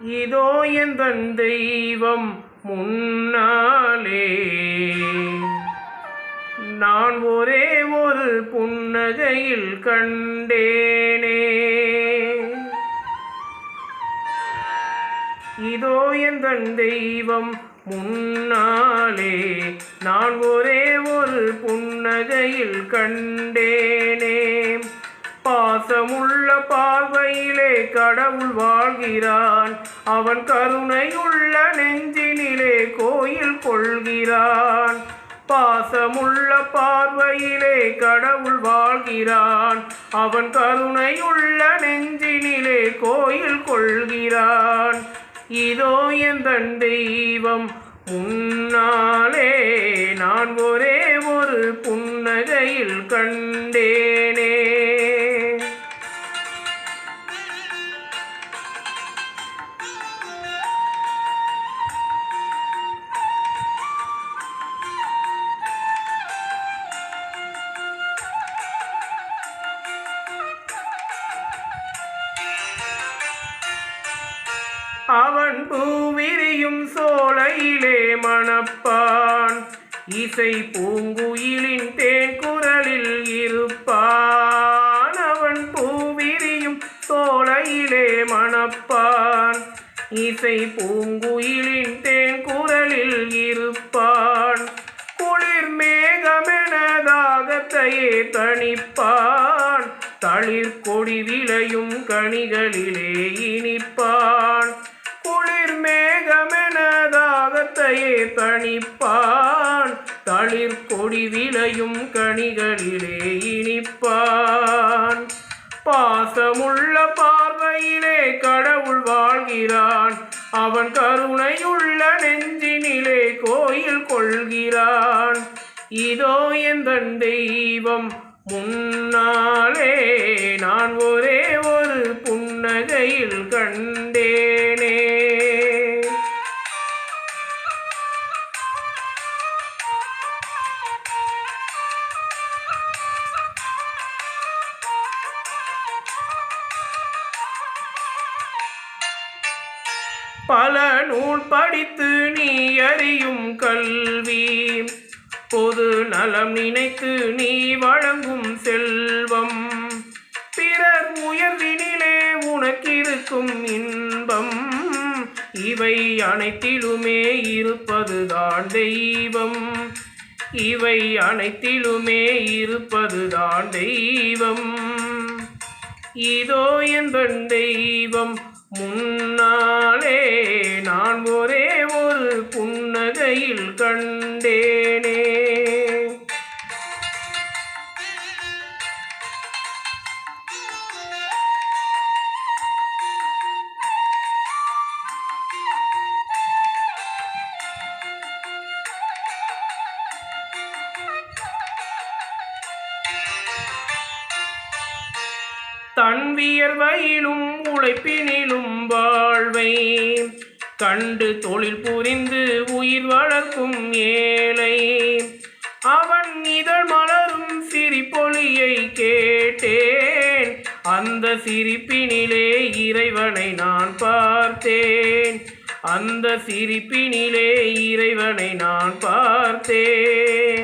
இதோ என் தெய்வம் முன்னாலே. நான் ஒரே ஒரு புன்னகையில் கண்டேனே. இதோ என் தெய்வம் முன்னாலே. நான் ஒரே ஒரு புன்னகையில் கண்டேனே. பாசமுள்ள பார்வையில் கடவுள் வாழ்கிறான். அவன் கருணையுள்ள நெஞ்சினிலே கோயில் கொள்கிறான். பாசமுள்ள பார்வையிலே கடவுள் வாழ்கிறான். அவன் கருணையுள்ள நெஞ்சினிலே கோயில் கொள்கிறான். இதோ என் தெய்வம் முன்னாலே நான் ஒரே ஒரு புன்னகையில் கண்டேனே அவன் பூவிரியும் சோலையிலே மணப்பான். இசை பூங்குயிலின் தேன் குரலில் இருப்பான். அவன் பூவிரியும் சோலையிலே மணப்பான். இசை பூங்குயிலின் தேன் குரலில் இருப்பான். குளிர் மேகமென தாகத்தையே தணிப்பான். தளிர் கொடி விளையும் கனிகளிலே இனிப்பான். தளிர் கொடி விளையும் கனிகளிலே இனிப்பான். பாசமுள்ள பார்வையிலே கடவுள் வாழ்கிறான். அவன் கருணையுள்ள நெஞ்சினிலே கோயில் கொள்கிறான். இதோ எந்த தெய்வம் முன்னாலே நான் ஒரே ஒரு புன்னகையில் கண் பல நூல் படித்து நீ அறியும் கல்வி. பொது நலம் நினைத்து நீ வழங்கும் செல்வம். பிறர் உயர்வினிலே உனக்கிருக்கும் இன்பம். இவை அனைத்திலுமே இருப்பதுதான் தெய்வம். இவை அனைத்திலுமே இருப்பதுதான் தெய்வம். இதோ என்பன் தெய்வம் முன் தன் வியர்வையிலும் உழைப்பினிலும் வாழ்வை கண்டு தொழில் புரிந்து உயிர் வளர்க்கும் ஏழை. அவன் இதழ் மலரும் சிரிப்பொலியை கேட்டேன். அந்த சிரிப்பினிலே இறைவனை நான் பார்த்தேன். அந்த சிரிப்பினிலே இறைவனை நான் பார்த்தேன்.